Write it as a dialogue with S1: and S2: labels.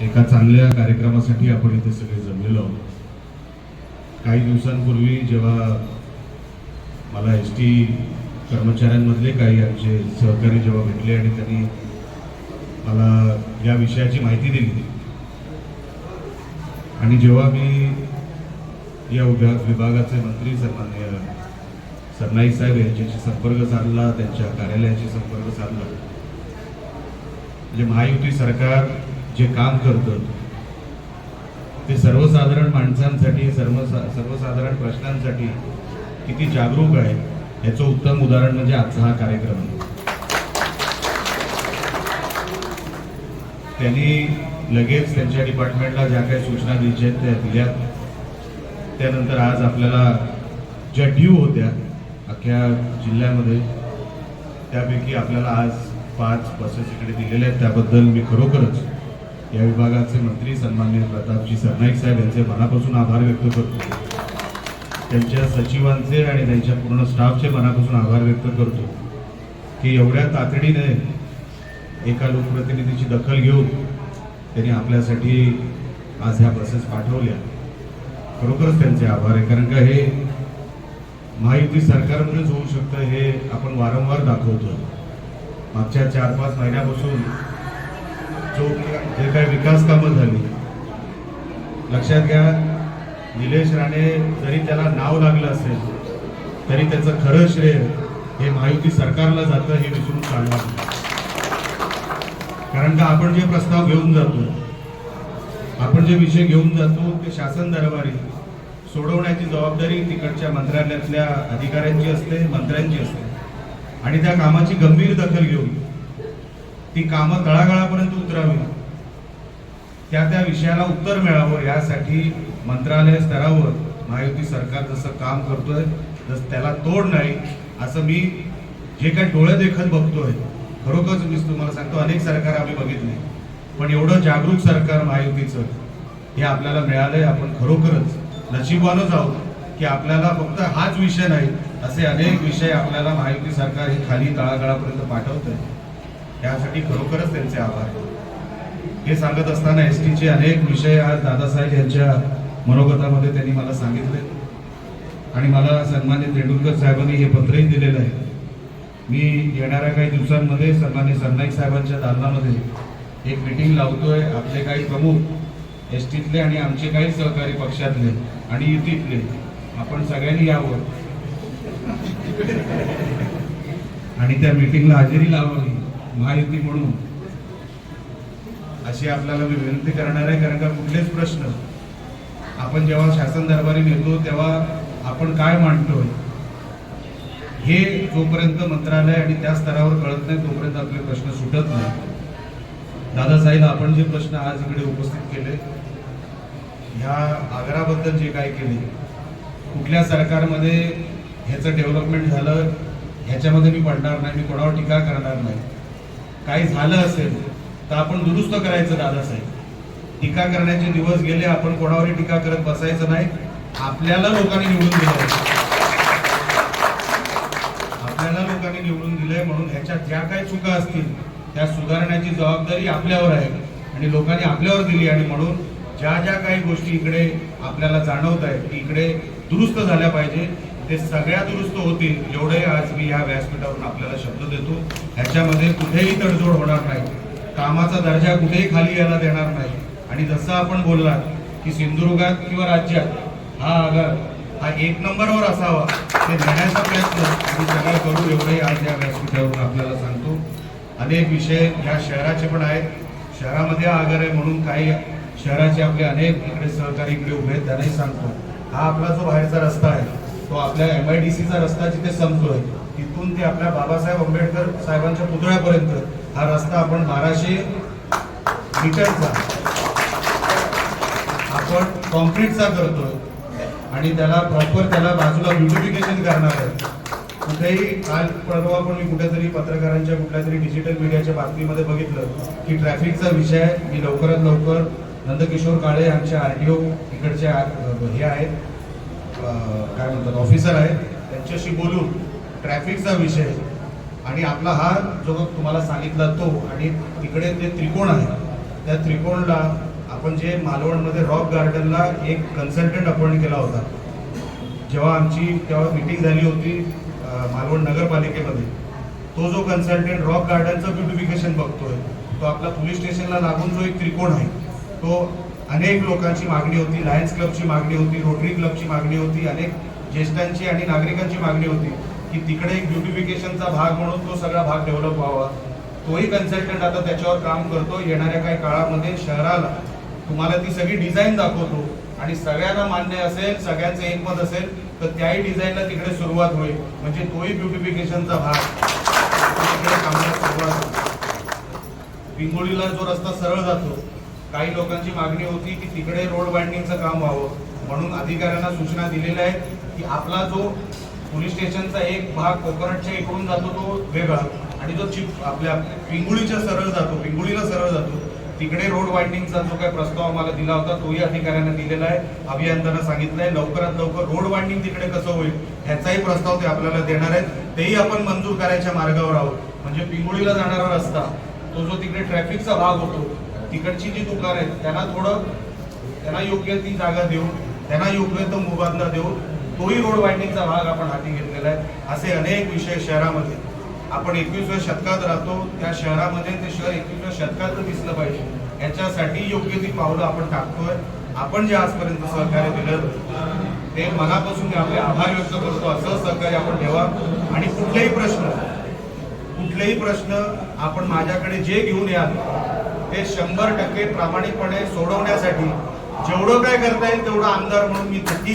S1: एका चांगल्या कार्यक्रमासाठी आपण इथे सगळे जमलेलो आहोत. काही दिवसांपूर्वी जेव्हा मला एस टी कर्मचाऱ्यांमधले काही आमचे सहकारी जेव्हा भेटले आणि त्यांनी मला या विषयाची माहिती दिली. आणि जेव्हा मी या विभाग विभागाचे मंत्री सन्मान्य सरनाईक साहेब यांच्याशी संपर्क साधला त्यांच्या कार्यालयाशी संपर्क साधला. म्हणजे महायुती सरकार जे काम करतं ते सर्वसाधारण माणसांसाठी सर्व सर्वसाधारण प्रश्नांसाठी किती जागरूक आहे याचं उत्तम उदाहरण म्हणजे आजचा हा कार्यक्रम त्यांनी लगेच त्यांच्या डिपार्टमेंटला ज्या काही सूचना द्यायच्या आहेत त्या दिल्या. त्यानंतर आज आपल्याला ज्या ड्यू होत्या अख्ख्या जिल्ह्यामध्ये त्यापैकी आपल्याला आज पाच बसेस इकडे दिलेल्या आहेत. त्याबद्दल मी खरोखरच या विभागाचे मंत्री सन्माननीय प्रतापजी सरनाईक साहेब यांचे मनापासून आभार व्यक्त करतो. त्यांच्या सचिवांचे आणि त्यांच्या पूर्ण स्टाफचे मनापासून आभार व्यक्त करतो की एवढ्या तातडीने एका लोकप्रतिनिधीची दखल घेऊन त्यांनी आपल्यासाठी आज ह्या बसेस पाठवल्या. खरोखरच त्यांचे आभार आहे. कारण का हे महायुती सरकारमध्येच होऊ शकतं हे आपण वारंवार दाखवतो मागच्या चार पाच महिन्यापासून जो जे काही विकास कामं झाली लक्षात घ्या निलेश राणे जरी त्याला नाव लागलं असेल तरी त्याचं खरं श्रेय हे महायुती सरकारला जातं हे विसरून चालणार कारण का आपण जे प्रस्ताव घेऊन जातो आपण जे विषय घेऊन जातो ते शासन दरबारी सोडवण्याची जबाबदारी तिकडच्या मंत्रालयातल्या अधिकाऱ्यांची असते मंत्र्यांची असते. आणि त्या कामाची गंभीर दखल घेऊन ती कामं तळागाळापर्यंत उतरावी. त्या त्या विषयाला उत्तर मिळावं यासाठी मंत्रालय स्तरावर महायुती सरकार जसं काम करतोय तसं त्याला तोड नाही असं मी जे काही डोळे देखत बघतोय खरोखरच मी तुम्हाला सांगतो अनेक सरकार आम्ही बघितले. पण एवढं जागरूक सरकार महायुतीचं हे आपल्याला मिळालंय आपण खरोखरच नशिबानच आहोत की आपल्याला फक्त हाच विषय नाही असे अनेक विषय आपल्याला महायुती सरकार हे खाली तळागाळापर्यंत पाठवत आहे यासाठी खरोखरच त्यांचे आभार. हे सांगत असताना एस टीचे अनेक विषय आज दादासाहेब यांच्या मनोगतामध्ये त्यांनी मला सांगितले. आणि मला सन्मान्य तेंडुलकर साहेबांनी हे पत्रही दिलेलं आहे. मी येणाऱ्या काही दिवसांमध्ये सन्मान्य सरनाईक साहेबांच्या दालनामध्ये एक मीटिंग लावतोय आपले काही प्रमुख एस टीतले आणि आमचे काही सहकारी पक्षातले आणि युतीतले. आपण सगळ्यांनी यावं. आणि त्या मिटिंगला हजेरी लावावी. महायुती म्हणून अशी आपल्याला मी विनंती करणार आहे कारण का कुठलेच प्रश्न आपण जेव्हा शासन दरबारी नेतो तेव्हा आपण काय मांडतोय हे जोपर्यंत मंत्रालय आणि त्या स्तरावर कळत नाही तोपर्यंत आपले प्रश्न सुटत नाही. दादासाहेब आपण जे प्रश्न आज इकडे उपस्थित केले ह्या आग्राबद्दल जे काय केले कुठल्या सरकारमध्ये ह्याचं डेव्हलपमेंट झालं ह्याच्यामध्ये मी पडणार नाही मी कोणावर टीका करणार नाही. काही झालं असेल तर आपण दुरुस्त करायचं दादासाहेब. टीका करण्याचे दिवस गेले आपण कोणावरही टीका करत बसायचं नाही. आपल्याला लोकांनी निवडून दिलं आपल्याला लोकांनी निवडून दिलंय म्हणून ह्याच्या ज्या काही चुका असतील त्या सुधारण्याची जबाबदारी आपल्यावर आहे. आणि लोकांनी आपल्यावर दिली आणि म्हणून ज्या ज्या काही गोष्टी इकडे आपल्याला जाणवत आहेत की इकडे दुरुस्त झाल्या पाहिजे. ते सगळ्या दुरुस्त होतील एवढे आज मी या व्यासपीठावरून आपल्याला शब्द देतो. ह्याच्यामध्ये कुठेही तडजोड होणार नाही. कामाचा दर्जा कुठेही खाली यायला देणार नाही. आणि जसं आपण बोललात की सिंधुदुर्गात किंवा राज्यात हा आगार हा एक नंबरवर असावा ते नेण्याचा प्रयत्न आम्ही सगळं करू एवढे आज या व्यासपीठावरून आपल्याला सांगतो. अनेक विषय या शहराचे पण आहेत. शहरामध्ये हा आगार आहे म्हणून काही शहराचे आपले अनेक इकडे सहकारी इकडे उभे आहेत त्यांनाही सांगतो. हा आपला जो बाहेरचा रस्ता आहे तो आपल्या एम आय डी सीचा रस्ता जिथे संपतोय तिथून ते आपल्या बाबासाहेब आंबेडकर साहेबांच्या पुतळ्यापर्यंत हा रस्ता आपण बाराशे मीटरचा आपण कॉन्क्रीटचा करतोय आणि त्याला प्रॉपर त्याला बाजूला ब्युटिफिकेशन करणार आहे कुठेही काल परवा पण मी कुठेतरी पत्रकारांच्या कुठल्या तरी डिजिटल मीडियाच्या बातमीमध्ये बघितलं की ट्रॅफिकचा विषय आहे. मी लवकरात लवकर नंदकिशोर काळे आमचे आर टी ओ इकडचे हे आहेत काय म्हणतात ऑफिसर आहेत त्यांच्याशी बोलून ट्रॅफिकचा विषय आणि आपला हा जो तुम्हाला सांगितला तो आणि तिकडे ते त्रिकोण आहे त्या त्रिकोणला आपण जे मालवणमध्ये रॉक गार्डनला एक कन्सल्टंट अपॉइंट केला होता. जेव्हा आमची तेव्हा मिटिंग झाली होती मालवण नगरपालिकेमध्ये. तो जो कन्सल्टंट रॉक गार्डनचं ब्युटिफिकेशन बघतोय तो आपला पोलीस स्टेशनला लागून जो एक त्रिकोण आहे तो अनेक लोकांची मागणी होती लायन्स क्लबची मागणी होती रोटरी क्लबची मागणी होती अनेक ज्येष्ठांची आणि नागरिकांची मागणी होती की तिकडे एक ब्युटिफिकेशनचा भाग म्हणून तो सगळा भाग डेव्हलप व्हावा. तोही कन्सल्टंट आता त्याच्यावर काम करतो. येणाऱ्या काही काळामध्ये शहराला तुम्हाला ती सगळी डिझाईन दाखवतो. आणि सगळ्यांना मान्य असेल सगळ्यांचं एकमत असेल तर त्याही डिझाईनला तिकडे सुरुवात होईल. म्हणजे तोही ब्युटिफिकेशनचा भाग. तिकडे कामाला सुरुवात होईल. पिंगोळीला जो रस्ता सरळ जातो काही लोकांची मागणी होती की तिकडे रोड बाइंडिंगचं काम व्हावं. म्हणून अधिकाऱ्यांना सूचना दिलेल्या आहेत की आपला जो पोलीस स्टेशनचा एक भाग कोकणच्या इकडून जातो तो वेगळा. आणि जो चिप आपल्या पिंगुळीच्या सरळ जातो पिंगुळीला सरळ जातो तिकडे रोड वाइंडिंगचा जो काही प्रस्ताव आम्हाला दिला होता तोही अधिकाऱ्यांना दिलेला आहे. अभियंत्यांना सांगितलंय लवकरात लवकर रोड वाइंडिंग तिकडे कसं होईल ह्याचाही प्रस्ताव ते आपल्याला देणार आहेत. तेही आपण मंजूर करायच्या मार्गावर आहोत. म्हणजे पिंगुळीला जाणारा रस्ता तो जो तिकडे ट्रॅफिकचा भाग होतो तिकडची जी दुकान आहेत त्यांना थोडं त्यांना योग्य ती जागा देऊन त्यांना योग्य तो मुबादला देऊन तोही रोड वाइंडिंगचा भाग आपण हाती घेतलेला आहे असे अनेक विषय शहरामध्ये. आपण एकवीसव्या शतकात राहतो त्या शहरामध्ये ते शहर एकवीसव्या शतकात दिसलं पाहिजे. याच्यासाठी योग्य ती पावलं आपण टाकतोय. आपण जे आजपर्यंत सहकार्य दिलं ते मनापासून मी आपले आभार व्यक्त करतो. असं सहकार्य आपण ठेवा. आणि कुठलेही प्रश्न कुठलेही प्रश्न आपण माझ्याकडे जे घेऊन याल ते शंभर टक्के प्रामाणिकपणे सोडवण्यासाठी जेवढं काय करता येईल तेवढं आमदार म्हणून मी नक्की